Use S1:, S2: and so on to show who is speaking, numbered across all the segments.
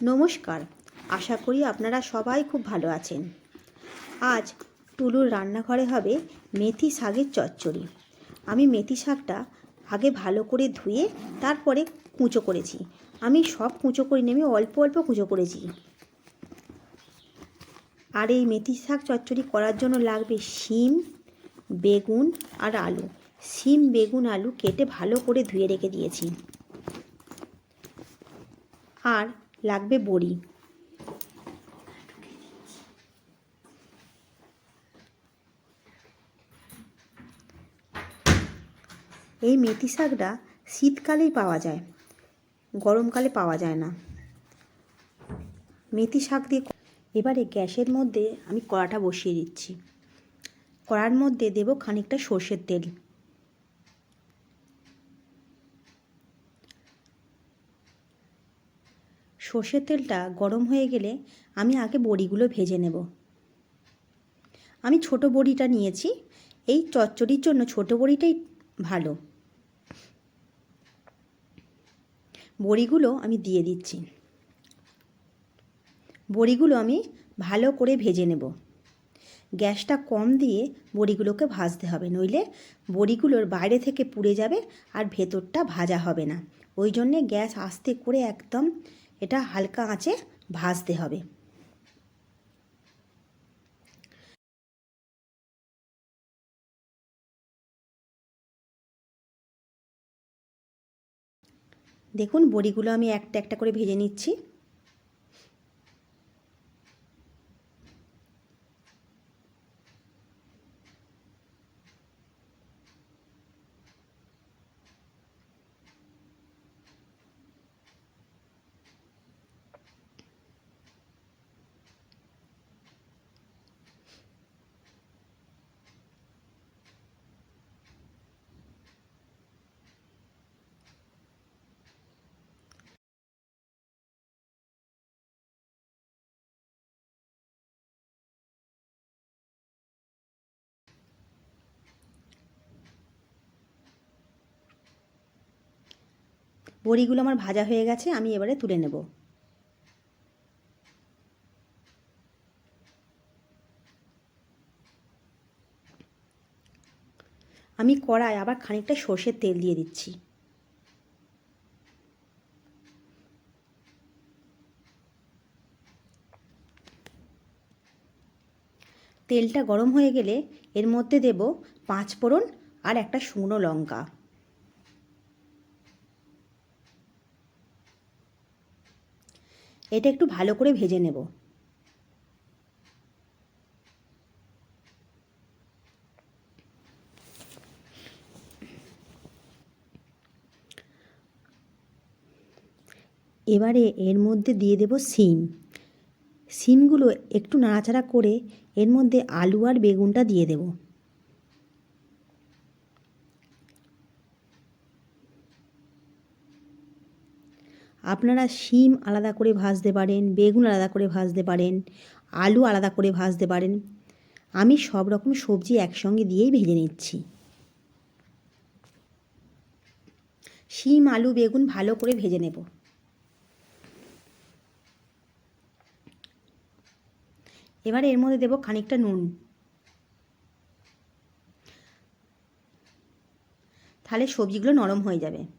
S1: নমস্কার। আশা করি আপনারা সবাই খুব ভালো আছেন। আজ টুলুর রান্নাঘরে হবে মেথি শাকের চচ্চড়ি। আমি মেথি শাকটা আগে ভালো করে ধুয়ে তারপরে কুঁচো করেছি। আমি সব কুঁচো করিনি আমি অল্প অল্প কুঁচো করেছি। আর এই মেথি শাক চচ্চড়ি করার জন্য লাগবে শিম, বেগুন আর আলু। শিম, বেগুন, আলু কেটে ভালো করে ধুয়ে রেখে দিয়েছি। আর লাগবে বড়ি। এই মেথি শাকটা শীতকালেই পাওয়া যায়, গরমকালে পাওয়া যায় না। মেথি শাক দিয়ে এবারে গ্যাসের মধ্যে আমি কড়াটা বসিয়ে দিচ্ছি। কড়ার মধ্যে দেব খানিকটা সর্ষের তেল। সর্ষের তেলটা গরম হয়ে গেলে আমি আগে বড়িগুলো ভেজে নেব। আমি ছোট বড়িটা নিয়েছি, এই চচ্চড়ির জন্য ছোট বড়িটাই ভালো। বড়িগুলো আমি দিয়ে দিচ্ছি। বড়িগুলো আমি ভালো করে ভেজে নেব। গ্যাসটা কম দিয়ে বড়িগুলোকে ভাজতে হবে, নইলে বড়িগুলোর বাইরে থেকে পুড়ে যাবে আর ভেতরটা ভাজা হবে না। ওই জন্যে গ্যাস আস্তে করে একদম এটা হালকা আঁচে ভাজতে হবে। দেখুন বড়িগুলো আমি একটা একটা করে ভেজে নিচ্ছি। বড়িগুলো আমার ভাজা হয়ে গেছে, আমি এবারে তুলে নেব। আমি কড়াই আবার খানিকটা সর্ষের তেল দিয়ে দিচ্ছি। তেলটা গরম হয়ে গেলে এর মধ্যে দেব পাঁচ ফোড়ন আর একটা শুকনো লঙ্কা। এটা একটু ভালো করে ভেজে নেব। এবারে এর মধ্যে দিয়ে দেব সিম। সিমগুলো একটু নাড়াচাড়া করে এর মধ্যে আলু আর বেগুনটা দিয়ে দেব। আপনারা শিম আলাদা করে ভাজতে পারেন, বেগুন আলাদা করে ভাজতে পারেন, আলু আলাদা করে ভাজতে পারেন। আমি সব রকম সবজি একসঙ্গে দিয়েই ভেজে নিচ্ছি। শিম, আলু, বেগুন ভালো করে ভেজে নেব। এবার এর মধ্যে দেব খানিকটা নুন। তাহলে সবজিগুলো নরম হয়ে যাবে।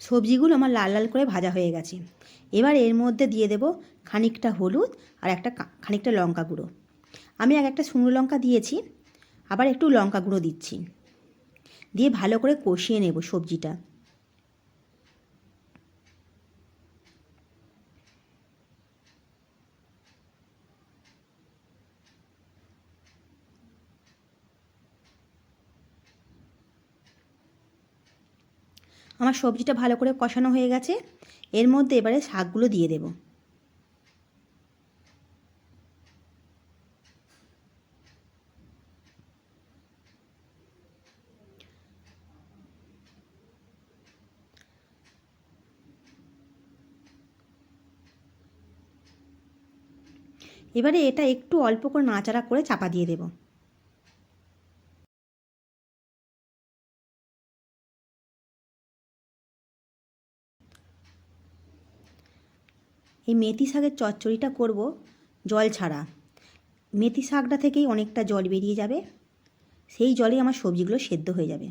S1: সবজিগুলো আমার লাল লাল করে ভাজা হয়ে গেছে। এবার এর মধ্যে দিয়ে দেব খানিকটা হলুদ আর একটা খানিকটা লঙ্কা গুঁড়ো। আমি এক একটা শুকনো লঙ্কা দিয়েছি, আবার একটু লঙ্কা গুঁড়ো দিচ্ছি। দিয়ে ভালো করে কষিয়ে নেব সবজিটা। আমার সবজিটা ভালো করে কষানো হয়ে গেছে। এর মধ্যে এবারে শাকগুলো দিয়ে দেব। এবারে এটা একটু অল্প করে নাচাড়া করে চাপা দিয়ে দেবো। এই মেথি শাকের চচ্চড়িটা করব জল ছাড়া। মেথি শাকটা থেকেই অনেকটা জল বেরিয়ে যাবে, সেই জলে আমার সবজিগুলো সেদ্ধ হয়ে যাবে।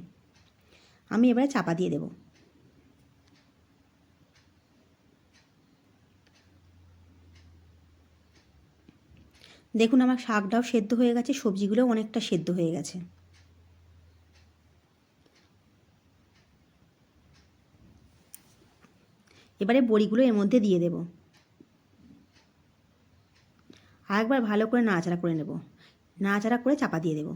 S1: আমি এবারে চাপা দিয়ে দেব। দেখুন আমার শাকটাও সেদ্ধ হয়ে গেছে, সবজিগুলোও অনেকটা সেদ্ধ হয়ে গেছে। এবারে বড়িগুলো এর মধ্যে দিয়ে দেব। আর একবার ভালো করে নাড়াচাড়া করে নেব। নাড়াচাড়া করে চাপা দিয়ে দেব।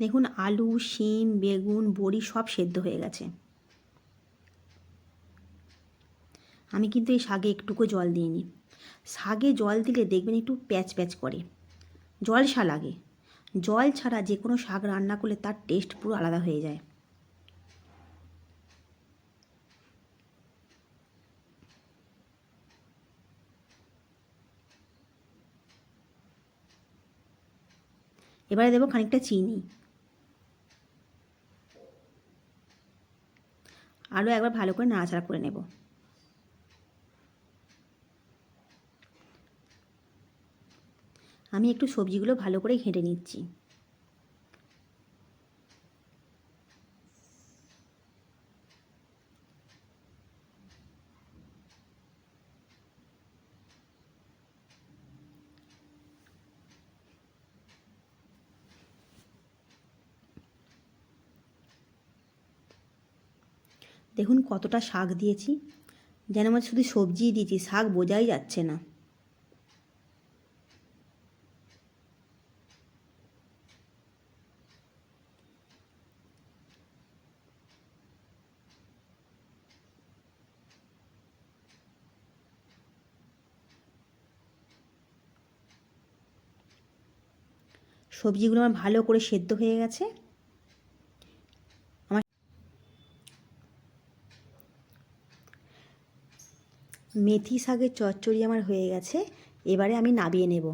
S1: দেখুন, আলু, শিম, বেগুন, বড়ি সব সেদ্ধ হয়ে গেছে। আমি কিন্তু এই শাকে একটুকু জল দিইনি শাকে জল দিলে দেখবেন একটু প্যাচ প্যাচ করে। জল জলসা লাগে। জল ছাড়া যে কোনো শাক রান্না করলে তার টেস্ট পুরো আলাদা হয়ে যায়। এবারে দেবো খানিকটা চিনি। আরও একবার ভালো করে নাড়াচাড়া করে নেব। আমি একটু সবজিগুলো ভালো করে ঘেঁটে নিচ্ছি। দেখুন কতটা শাক দিয়েছি। যেন আমার শুধু সবজিই দিয়েছি, শাক বোঝাই যাচ্ছে না। সবজিগুলো আমার ভালো করে সেদ্ধ হয়ে গেছে। আমার মেথি শাকের চচ্চড়ি আমার হয়ে গেছে, এবারে আমি নাবিয়ে নেব।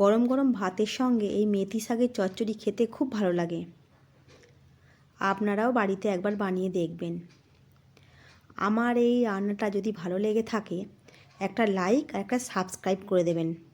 S1: গরম গরম ভাতের সঙ্গে এই মেথি শাকের চচ্চড়ি খেতে খুব ভালো লাগে। আপনারাও বাড়িতে একবার বানিয়ে দেখবেন। আমার এই রান্নাটা যদি ভালো লেগে থাকে একটা লাইক আর একটা সাবস্ক্রাইব করে দেবেন।